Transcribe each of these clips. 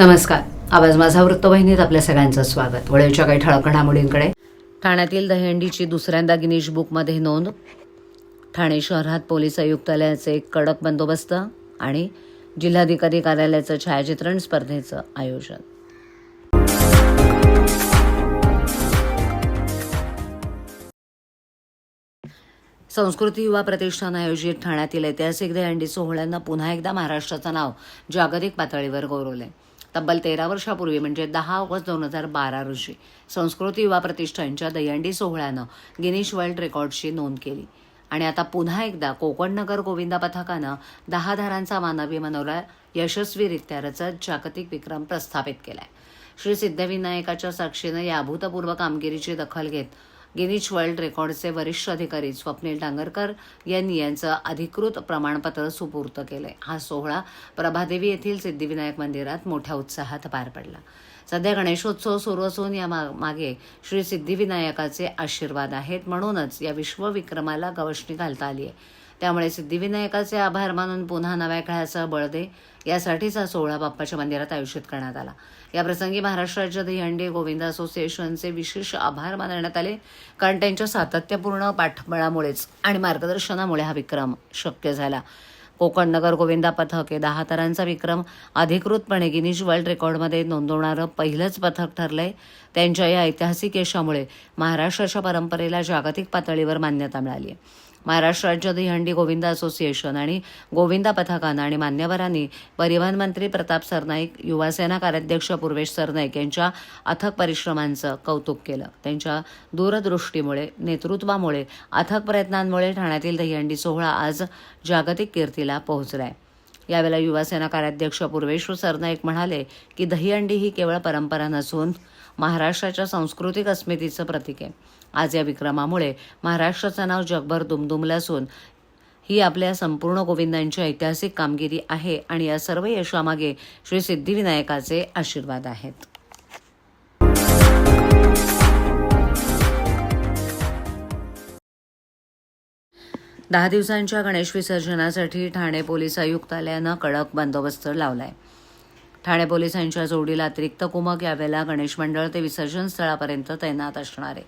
नमस्कार. आवाज माझा वृत्तवाहिनीत आपल्या सगळ्यांचं स्वागत. वळेच्या काही ठळक घडामोडींकडे. ठाण्यातील दहीहंडीची दुसऱ्यांदा गिनीश बुकमध्ये नोंद. ठाणे शहरात पोलीस आयुक्तालयाचे कडक बंदोबस्त आणि जिल्हाधिकारी कार्यालयाचं छायाचित्रण स्पर्धेचं आयोजन. संस्कृती युवा प्रतिष्ठान आयोजित ठाण्यातील ऐतिहासिक दहीहंडी सोहळ्यांना पुन्हा एकदा महाराष्ट्राचं नाव जागतिक पातळीवर गौरवलंय तब्बल तेरा वर्षापूर्वी म्हणजे दहा ऑगस्ट दोन हजार बारा रोजी संस्कृती युवा प्रतिष्ठानच्या दहीहंडी सोहळ्यानं गिनीश वर्ल्ड रेकॉर्डची नोंद केली. आणि आता पुन्हा एकदा कोकणनगर गोविंदा पथकानं दहा धारांचा मानवी मनोरा यशस्वीरित्या रचत जागतिक विक्रम प्रस्थापित केलाय. श्री सिद्धविनायकाच्या साक्षीनं या अभूतपूर्व कामगिरीची दखल घेत गिनीच वर्ल्ड रेकॉर्डचे वरिष्ठ अधिकारी स्वप्नील डांगरकर यांनी यांचं अधिकृत प्रमाणपत्र सुपूर्त केलंय. हा सोहळा प्रभादेवी येथील सिद्धिविनायक मंदिरात मोठ्या उत्साहात पार पडला. सध्या गणेशोत्सव सुरू असून या मा- मागे श्री सिद्धिविनायकाचे आशीर्वाद आहेत म्हणूनच या विश्वविक्रमाला गवशणी घालता आली आहे त्यामुळे सिद्धिविनायकाचे आभार मानून पुन्हा नव्या खेळाचा बळ दे यासाठीच हा सोहळा बाप्पाच्या मंदिरात आयोजित करण्यात आला. या प्रसंगी महाराष्ट्र राज्य दहीहंडी गोविंद असोसिएशनचे विशेष आभार मानण्यात आले. कारण त्यांच्या सातत्यपूर्ण पाठबळामुळेच आणि मार्गदर्शनामुळे हा विक्रम शक्य झाला. कोकण नगर गोविंदा पथक हे दहा तरांचा विक्रम. अधिकृतपणे गिनीज वर्ल्ड रेकॉर्डमध्ये नोंदवणारं पहिलंच पथक ठरलंय. त्यांच्या या ऐतिहासिक यशामुळे महाराष्ट्राच्या परंपरेला जागतिक पातळीवर मान्यता मिळाली आहे महाराष्ट्र राज्य दहीहंडी गोविंदा असोसिएशन आणि गोविंदा पथकानं आणि मान्यवरांनी परिवहन मंत्री प्रताप सरनाईक युवासेना कार्याध्यक्ष पूर्वेश सरनाईक यांच्या अथक परिश्रमांचं कौतुक केलं. त्यांच्या दूरदृष्टीमुळे नेतृत्वामुळे अथक प्रयत्नांमुळे ठाण्यातील दहीहंडी सोहळा आज जागतिक कीर्तीला पोहोचलाय. यावेळेला युवासेना कार्याध्यक्ष पूर्वेश्वर सरनाईक म्हणाले की दहीहंडी ही केवळ परंपरा नसून महाराष्ट्राच्या सांस्कृतिक अस्मितेचं प्रतीक आहे. आज या विक्रमामुळे महाराष्ट्राचं नाव जगभर दुमदुमलं असून ही आपल्या संपूर्ण गोविंदांची ऐतिहासिक कामगिरी आहे आणि या सर्व यशामागे श्री सिद्धिविनायकाचे आशीर्वाद आहेत. दहा दिवसांच्या गणेश विसर्जनासाठी ठाणे पोलीस आयुक्तालयानं कडक बंदोबस्त लावलाय. ठाणे पोलिसांच्या जोडीला अतिरिक्त कुमक यावेळेला गणेश मंडळ ते विसर्जन स्थळापर्यंत तैनात असणारे.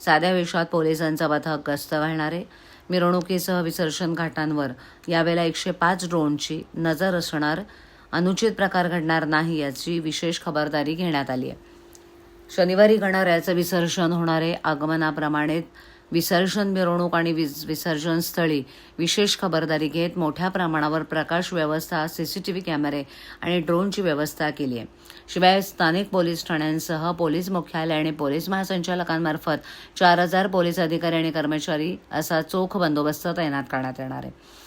साध्या वेशात पोलिसांचा पथक गस्त घालणारे. मिरवणुकीसह विसर्जन घाटांवर यावेळेला एकशे पाच ड्रोनची नजर असणार अनुचित प्रकार घडणार नाही याची विशेष खबरदारी घेण्यात आली आहे शनिवारी गणरायाचं विसर्जन होणारे आगमनाप्रमाणे विसर्जन मिरवणूक आणि विस- विसर्जन स्थळी विशेष खबरदारी घेत मोठ्या प्रमाणावर प्रकाश व्यवस्था सीसीटीव्ही कॅमेरे आणि ड्रोनची व्यवस्था केली आहे. शिवाय स्थानिक पोलीस ठाण्यांसह पोलीस मुख्यालय आणि पोलीस महासंचालकांमार्फत चार हजार पोलीस अधिकारी आणि कर्मचारी असा चोख बंदोबस्त तैनात करण्यात येणार आहे.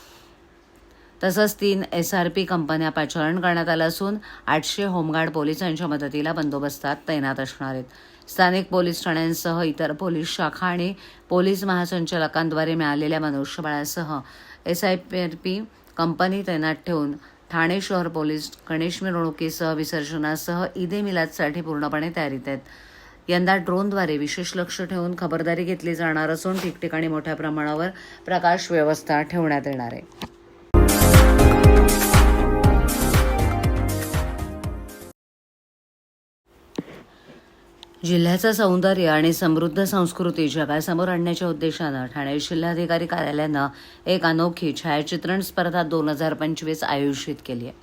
तसंच तीन एस आर पी कंपन्या पाचारण करण्यात आलं असून आठशे होमगार्ड पोलिसांच्या मदतीला बंदोबस्तात तैनात असणार आहेत. स्थानिक पोलीस ठाण्यांसह इतर पोलीस शाखा आणि पोलीस महासंचालकांद्वारे मिळालेल्या मनुष्यबळासह एस आय पी कंपनी तैनात ठेवून ठाणे शहर पोलीस गणेश मिरवणुकीसह विसर्जनासह ईदे मिलादसाठी पूर्णपणे तयारीत आहेत. यंदा ड्रोनद्वारे विशेष लक्ष ठेवून खबरदारी घेतली जाणार असून ठिकठिकाणी मोठ्या प्रमाणावर प्रकाश व्यवस्था ठेवण्यात येणार आहे. जिल्ह्याचं सौंदर्य आणि समृद्ध संस्कृती जगासमोर आणण्याच्या उद्देशानं ठाणे जिल्हाधिकारी कार्यालयानं एक अनोखी छायाचित्रण स्पर्धा दोन हजार पंचवीस आयोजित केली आहे.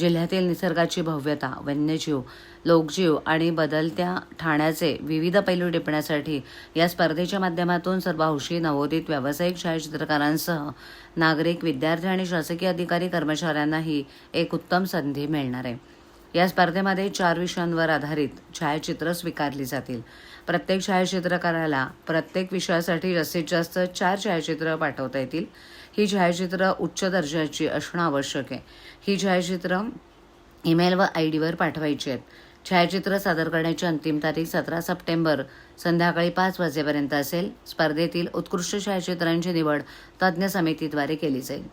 जिल्ह्यातील निसर्गाची भव्यता वन्यजीव लोकजीव आणि बदलत्या ठाण्याचे विविध पैलू टिपण्यासाठी या स्पर्धेच्या माध्यमातून सर्व हौशी नवोदित व्यावसायिक छायाचित्रकारांसह नागरिक विद्यार्थी आणि शासकीय अधिकारी कर्मचाऱ्यांनाही एक उत्तम संधी मिळणार आहे. या स्पर्धेमध्ये चार विषयांवर आधारित छायाचित्र स्वीकारली जातील. प्रत्येक छायाचित्रकाराला प्रत्येक विषयासाठी जास्तीत जास्त चार छायाचित्र पाठवता येतील. ही छायाचित्र उच्च दर्जाची असणं आवश्यक आहे. ही छायाचित्र ईमेल व आय डीवर पाठवायची आहेत. छायाचित्र सादर करण्याची अंतिम तारीख सतरा सप्टेंबर संध्याकाळी पाच वाजेपर्यंत असेल. स्पर्धेतील उत्कृष्ट छायाचित्रांची निवड तज्ज्ञ समितीद्वारे केली जाईल.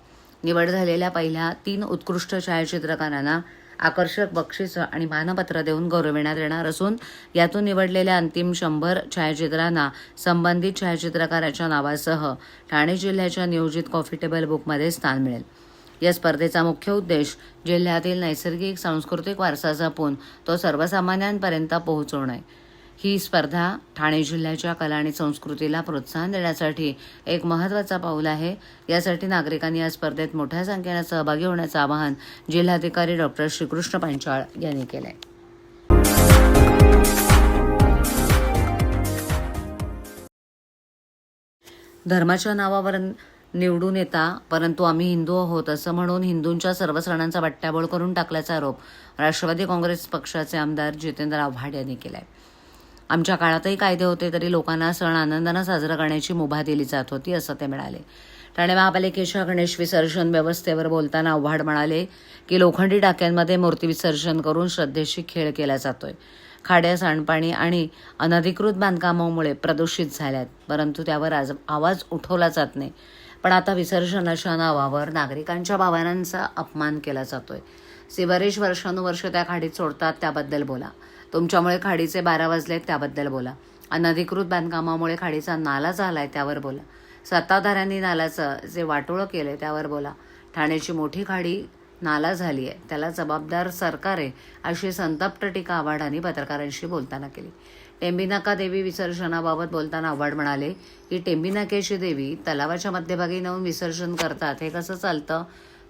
निवड झालेल्या पहिल्या तीन उत्कृष्ट छायाचित्रकारांना आकर्षक बक्षीस आणि मानपत्र देऊन गौरविण्यात येणार असून यातून निवडलेल्या अंतिम शंभर छायाचित्रांना संबंधित छायाचित्रकाराच्या नावासह ठाणे जिल्ह्याच्या नियोजित कॉफी टेबल बुकमध्ये स्थान मिळेल. या स्पर्धेचा मुख्य उद्देश जिल्ह्यातील नैसर्गिक सांस्कृतिक वारसा जपून तो सर्वसामान्यांपर्यंत पोहोचवणे ही स्पर्धा ठाणे जिल्ह्याच्या कला आणि संस्कृतीला प्रोत्साहन देण्यासाठी एक महत्त्वाचा पाऊल आहे. यासाठी नागरिकांनी या स्पर्धेत मोठ्या संख्येनं सहभागी होण्याचं आवाहन जिल्हाधिकारी डॉक्टर श्रीकृष्ण पांचाळ यांनी केलं आहे धर्माच्या नावावर निवडून येता परंतु आम्ही हिंदू आहोत असं म्हणून हिंदूंच्या सर्व सणांचा बट्ट्याबोळ करून टाकल्याचा आरोप राष्ट्रवादी काँग्रेस पक्षाचे आमदार जितेंद्र आव्हाड यांनी केलाय. आमच्या काळातही कायदे होते तरी लोकांना सण आनंदानं साजरा करण्याची मुभा दिली जात होती असं ते म्हणाले. ठाणे महापालिकेच्या गणेश विसर्जन व्यवस्थेवर बोलताना आव्हाड म्हणाले की लोखंडी टाक्यांमध्ये मूर्ती विसर्जन करून श्रद्धेशी खेळ केला जातोय. खाड्या सांडपाणी आणि अनधिकृत बांधकामामुळे प्रदूषित झाल्यात परंतु त्यावर आज आवाज उठवला जात नाही. पण आता विसर्जनाच्या नावावर नागरिकांच्या भावनांचा अपमान केला जातोय. सिवरेज वर्षानुवर्ष त्या खाडीत सोडतात त्याबद्दल बोला. तुमच्यामुळे खाडीचे बारा वाजलेत त्याबद्दल बोला. अनधिकृत बांधकामामुळे खाडीचा नाला झाला आहे त्यावर बोला. सत्ताधाऱ्यांनी नाल्याचं जे वाटोळं केलंय त्यावर बोला. ठाण्याची मोठी खाडी नाला झाली आहे त्याला जबाबदार सरकार आहे अशी संतप्त टीका आव्हाडांनी पत्रकारांशी बोलताना केली. टेंबिनाका देवी विसर्जनाबाबत बोलताना आव्हाड म्हणाले की टेंबिनाकेची देवी तलावाच्या मध्यभागी नेऊन विसर्जन करतात. हे कसं चालतं?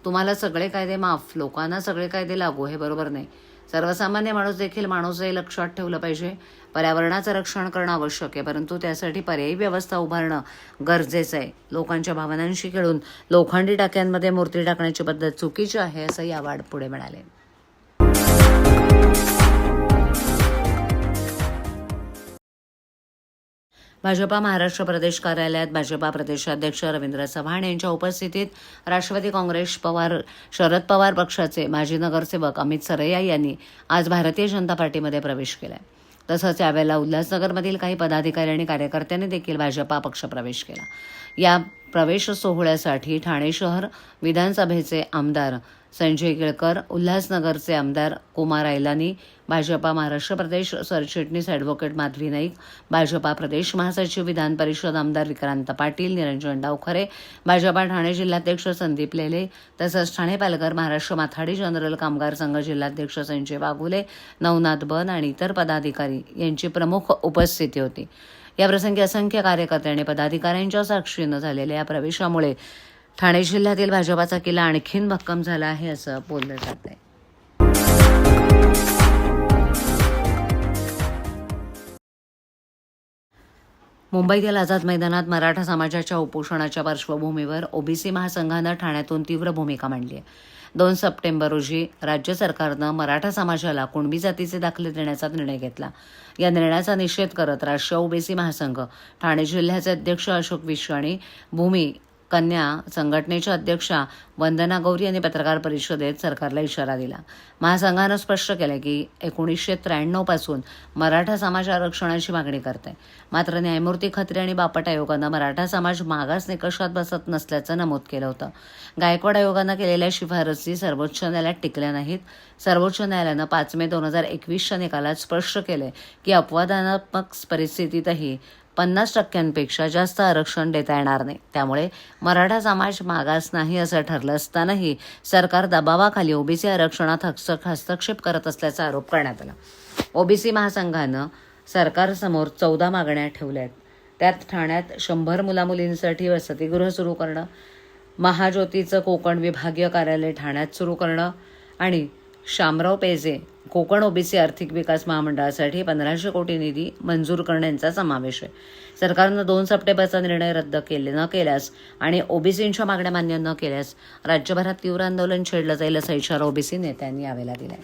तुम्हाला सगळे कायदे माफ लोकांना सगळे कायदे लागू हे बरोबर नाही. सर्वसामान्य माणूस देखील माणूस हे लक्षात ठेवलं पाहिजे. पर्यावरणाचं रक्षण करणं आवश्यक आहे परंतु त्यासाठी पर्यायी व्यवस्था उभारणं गरजेचं आहे. लोकांच्या भावनांशी खेळून लोखंडी टाक्यांमध्ये मूर्ती टाकण्याची पद्धत चुकीची आहे असं या वाढ पुढे म्हणाले. भाजपा महाराष्ट्र प्रदेश कार्यालयात भाजपा प्रदेशाध्यक्ष रवींद्र चव्हाण यांच्या उपस्थितीत राष्ट्रवादी काँग्रेस पवार शरद पवार पक्षाचे माजी नगरसेवक अमित सरैया यांनी आज भारतीय जनता पार्टीमध्ये प्रवेश केला तसंच यावेळेला उल्हासनगरमधील काही पदाधिकारी आणि कार्यकर्त्यांनी देखील भाजपा पक्ष प्रवेश केला. या प्रवेश सोहळ्यासाठी ठाणे शहर विधानसभेचे आमदार संजय केळकर उल्हासनगरचे आमदार कुमार ऐलानी भाजपा महाराष्ट्र प्रदेश सरचिटणीस ॲडव्होकेट माधवी नाईक भाजपा प्रदेश महासचिव विधान परिषद आमदार विक्रांत पाटील निरंजन डावखरे भाजपा ठाणे जिल्हाध्यक्ष संदीप लेले तसंच ठाणे पालघर महाराष्ट्र माथाडी जनरल कामगार संघ जिल्हाध्यक्ष संजय वाघुले नवनाथ बन आणि इतर पदाधिकारी यांची प्रमुख उपस्थिती होती. याप्रसंगी असंख्य कार्यकर्ते आणि पदाधिकाऱ्यांच्या साक्षीनं झालेल्या या प्रवेशामुळे ठाणे जिल्ह्यातील भाजपाचा किल्ला आणखीन भक्कम झाला आहे असं बोललं जात आहे मुंबईतील आझाद मैदानात मराठा समाजाच्या उपोषणाच्या पार्श्वभूमीवर ओबीसी महासंघानं ठाण्यातून तीव्र भूमिका मांडली आहे. दोन सप्टेंबर रोजी राज्य सरकारनं मराठा समाजाला कुणबी जातीचे दाखले देण्याचा निर्णय घेतला. या निर्णयाचा निषेध करत राष्ट्रीय ओबीसी महासंघ ठाणे जिल्ह्याचे अध्यक्ष अशोक विश्वाणी भूमी कन्या संघटनेच्या अध्यक्षा वंदना गौरी यांनी पत्रकार परिषदेत सरकारला इशारा दिला. महासंघानं स्पष्ट केलं की एकोणीसशे त्र्याण्णवपासून मराठा समाज आरक्षणाची मागणी करते मात्र न्यायमूर्ती खत्री आणि बापट आयोगानं मराठा समाज मागास निकषात बसत नसल्याचं नमूद केलं होतं. गायकवाड आयोगानं केलेल्या शिफारसी सर्वोच्च न्यायालयात टिकल्या नाहीत. सर्वोच्च न्यायालयानं पाच मे दोन हजार एकवीसच्या निकालात स्पष्ट केले की अपवादात्मक परिस्थितीतही पन्नास टक्क्यांपेक्षा जास्त आरक्षण देता येणार नाही. त्यामुळे मराठा समाज मागास नाही असं ठरलं असतानाही सरकार दबावाखाली ओबीसी आरक्षणात हस्तक हस्तक्षेप करत असल्याचा आरोप करण्यात आला. ओबीसी महासंघानं सरकारसमोर चौदा मागण्या ठेवल्या आहेत. त्यात ठाण्यात शंभर मुलामुलींसाठी वसतिगृह सुरू करणं महाज्योतीचं कोकण विभागीय कार्यालय ठाण्यात सुरू करणं आणि शामराव पेजे कोकण ओबीसी आर्थिक विकास महामंडळासाठी पंधराशे कोटी निधी मंजूर करण्याचा समावेश आहे. सरकारनं दोन सप्टेंबरचा निर्णय रद्द केले न केल्यास आणि ओबीसींच्या मागण्या मान्य न केल्यास राज्यभरात तीव्र आंदोलन छेडलं जाईल असा इशारा ओबीसी नेत्यांनी यावेळेला दिला